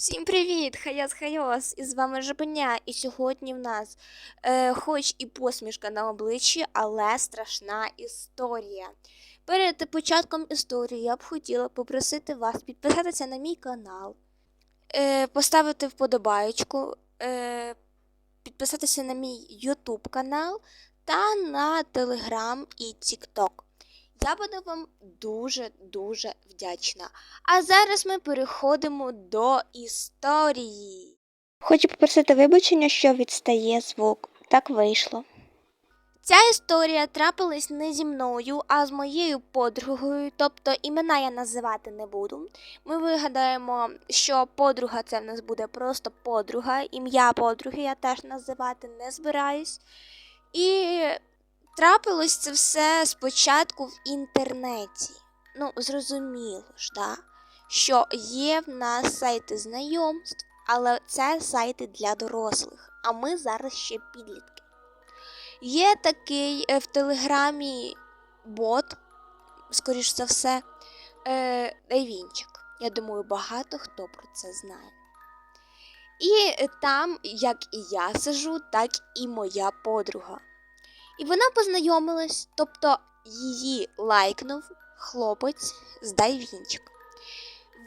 Всім привіт! Хаяс Хайос! І з вами Жабеня. І сьогодні в нас е, хоч і посмішка на обличчі, але страшна історія. Перед початком історії я б хотіла попросити вас підписатися на мій канал, е, поставити вподобаючку, е, підписатися на мій YouTube канал та на Telegram і TikTok. Я буду вам дуже-дуже вдячна. А зараз ми переходимо до історії. Хочу попросити вибачення, що відстає звук. Так вийшло. Ця історія трапилась не зі мною, а з моєю подругою, тобто імена я називати не буду. Ми вигадаємо, що подруга це в нас буде просто подруга, ім'я подруги я теж називати не збираюсь. І трапилось це все спочатку в інтернеті. Ну, зрозуміло ж, да? що є в нас сайти знайомств, але це сайти для дорослих, а ми зараз ще підлітки. Є такий е, в Телеграмі бот, скоріш за все, е, Дайвінчик. Я думаю, багато хто про це знає. І там, як і я сижу, так і моя подруга. І вона познайомилась, тобто її лайкнув хлопець з Дайвінчик.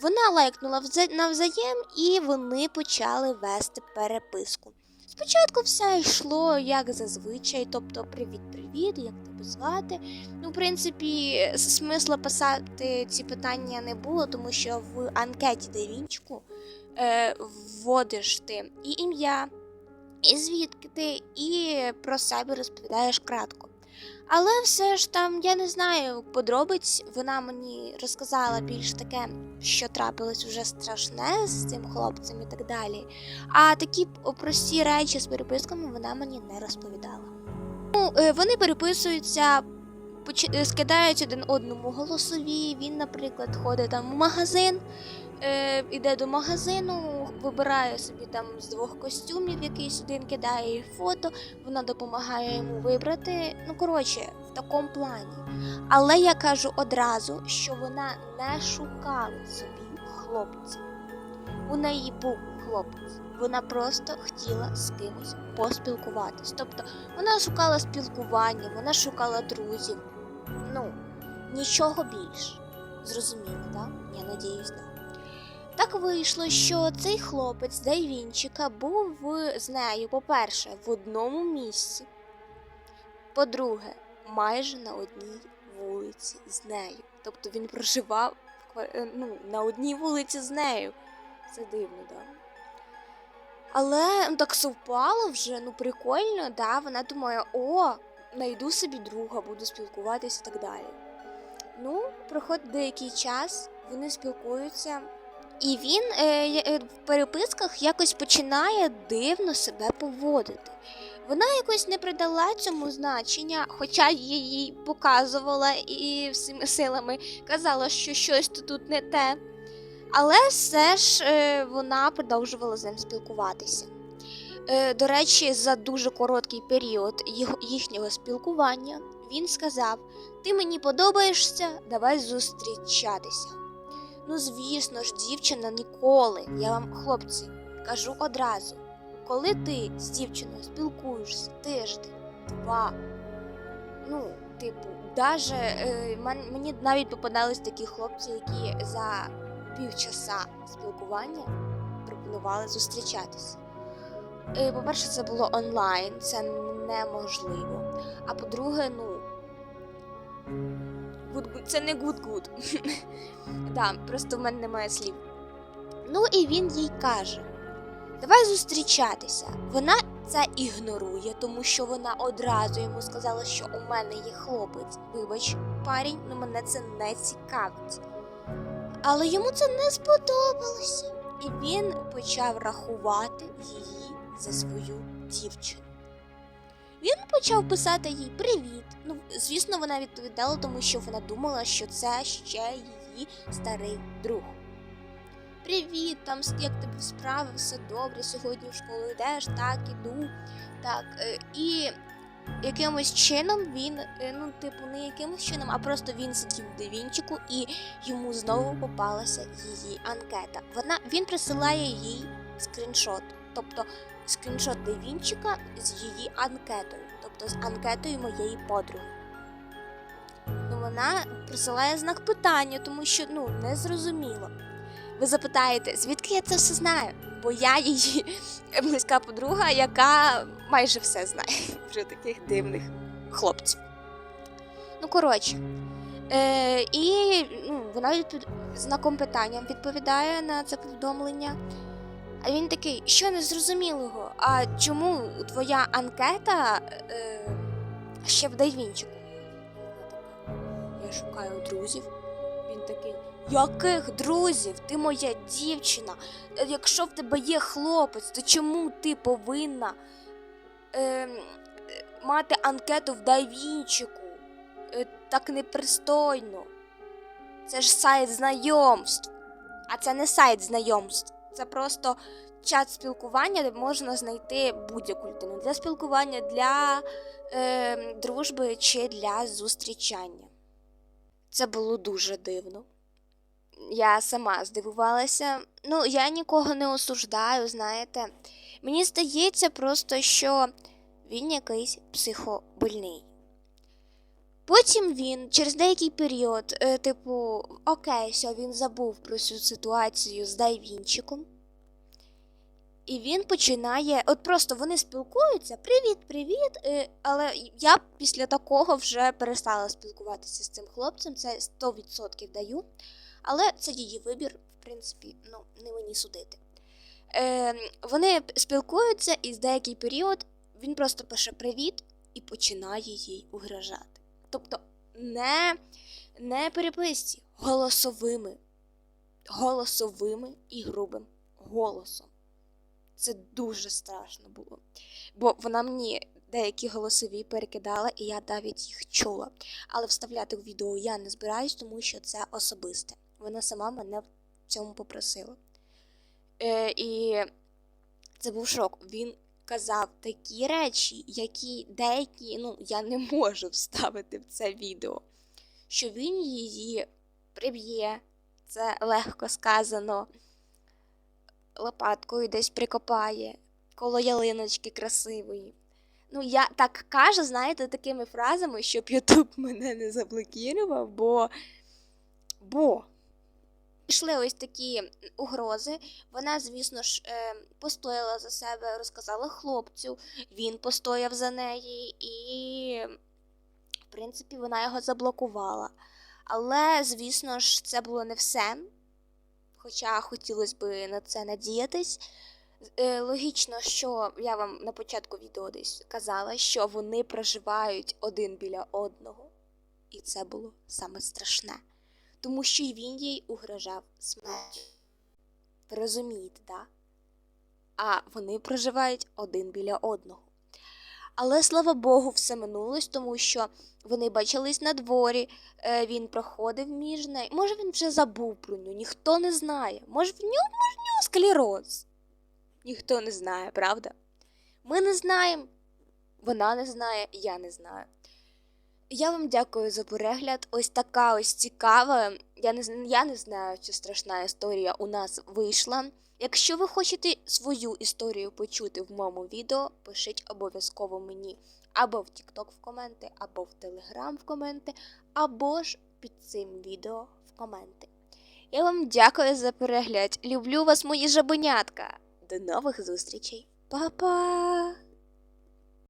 Вона лайкнула вза- навзаєм, і вони почали вести переписку. Спочатку все йшло як зазвичай, тобто привіт-привіт, як тебе звати. Ну, в принципі, смисла писати ці питання не було, тому що в анкеті Дайвінчику е, вводиш ти і ім'я, і звідки ти, і про себе розповідаєш кратко. Але все ж там, я не знаю, подробиць вона мені розказала більш таке, що трапилось вже страшне з цим хлопцем і так далі. А такі прості речі з переписками вона мені не розповідала. Ну, е, вони переписуються, е, скидають один одному голосові. Він, наприклад, ходить там в магазин, е, іде до магазину, вибирає собі там з двох костюмів якийсь один кидає їй фото, вона допомагає йому вибрати. Ну, коротше, в такому плані. Але я кажу одразу, що вона не шукала собі хлопця. У неї був хлопець. Вона просто хотіла з кимось поспілкуватись. Тобто вона шукала спілкування, вона шукала друзів. Ну, нічого більше. Зрозуміло, так? Я надіюсь, так. Так вийшло, що цей хлопець Дайвінчика був з нею, по-перше, в одному місці. По-друге, майже на одній вулиці з нею. Тобто він проживав е, ну, на одній вулиці з нею. Це дивно. Да? Але ну, так совпало вже, ну прикольно, да? Вона думає, о, знайду собі друга, буду спілкуватися і так далі. Ну, проходить деякий час, вони спілкуються. І він е, е, в переписках якось починає дивно себе поводити. Вона якось не придала цьому значення, хоча я їй показувала і всіми силами казала, що щось тут не те. Але все ж е, вона продовжувала з ним спілкуватися. До речі, за дуже короткий період їхнього спілкування він сказав: Ти мені подобаєшся, давай зустрічатися. Ну, звісно ж, дівчина ніколи. Я вам, хлопці, кажу одразу. Коли ти з дівчиною спілкуєшся тиждень, два, ну, типу, даже е, мені навіть попадались такі хлопці, які за півчаса спілкування пропонували зустрічатися. Е, По-перше, це було онлайн, це неможливо. А по-друге, ну. Це не good-good. Да, просто в мене немає слів. Ну і він їй каже: Давай зустрічатися. Вона це ігнорує, тому що вона одразу йому сказала, що у мене є хлопець. Вибач, парень, ну мене це не цікавить. Але йому це не сподобалося. І він почав рахувати її за свою дівчину. Він почав писати їй привіт. Ну, звісно, вона відповідала, тому що вона думала, що це ще її старий друг. Привіт, там як тебе справи, все добре, сьогодні в школу йдеш, так, іду. Так, е, і якимось чином він, е, ну, типу, не якимось чином, а просто він сидів в Девінчику і йому знову попалася її анкета. Вона, він присилає їй скріншот, тобто скріншот Девінчика з її анкетою, тобто з анкетою моєї подруги. Ну, вона присилає знак питання, тому що ну не зрозуміло. Ви запитаєте, звідки я це все знаю? Бо я її близька подруга, яка майже все знає про таких дивних хлопців. Ну, коротше. Е, і ну, вона знаком питання відповідає на це повідомлення. А він такий, що незрозумілого? А чому твоя анкета е, ще в Дайвінчику? Я шукаю друзів. Він такий, яких друзів? Ти моя дівчина. Якщо в тебе є хлопець, то чому ти повинна е, мати анкету в Дайвінчику? Е, так непристойно. Це ж сайт знайомств. А це не сайт знайомств. Це просто чат спілкування, де можна знайти будь-яку людину для спілкування, для е, дружби чи для зустрічання. Це було дуже дивно. Я сама здивувалася. Ну, я нікого не осуждаю, знаєте. Мені здається просто, що він якийсь психобольний. Потім він через деякий період, е, типу, окей, все, він забув про цю ситуацію з Дайвінчиком. І він починає, от просто вони спілкуються, привіт, привіт. е, Але я після такого вже перестала спілкуватися з цим хлопцем, це 100% даю. Але це її вибір, в принципі, ну, не мені судити. Е, вони спілкуються, і з деякий період він просто пише привіт і починає їй угрожати. Тобто не, не переписці, голосовими, голосовими і грубим голосом. Це дуже страшно було. Бо вона мені деякі голосові перекидала, і я навіть їх чула. Але вставляти в відео я не збираюсь, тому що це особисте. Вона сама мене в цьому попросила. Е, і це був шок. Він казав такі речі, які деякі, ну, я не можу вставити в це відео. Що він її приб'є, це легко сказано, лопаткою десь прикопає, коло ялиночки красивої. Ну, я так кажу, знаєте, такими фразами, щоб Ютуб мене не заблокував, бо. бо. Пішли ось такі угрози. Вона, звісно ж, е, постояла за себе, розказала хлопцю, він постояв за неї, і, в принципі, вона його заблокувала. Але, звісно ж, це було не все. Хоча хотілося б на це надіятись. Е, Логічно, що я вам на початку відео десь казала, що вони проживають один біля одного, і це було саме страшне тому що й він їй угрожав смертю. Ви розумієте, да? А вони проживають один біля одного. Але слава Богу, все минулось, тому що вони бачились на дворі, е, він проходив між нею. Може, він вже забув про нього, ніхто не знає. Може, в нього, може, в нього склероз. Ніхто не знає, правда? Ми не знаємо, вона не знає, я не знаю. Я вам дякую за перегляд. Ось така ось цікава. Я не я не знаю, чи страшна історія у нас вийшла. Якщо ви хочете свою історію почути в моєму відео, пишіть обов'язково мені або в TikTok в коменти, або в Telegram в коменти, або ж під цим відео в коменти. Я вам дякую за перегляд. Люблю вас, мої жабенятка. До нових зустрічей. Па-па!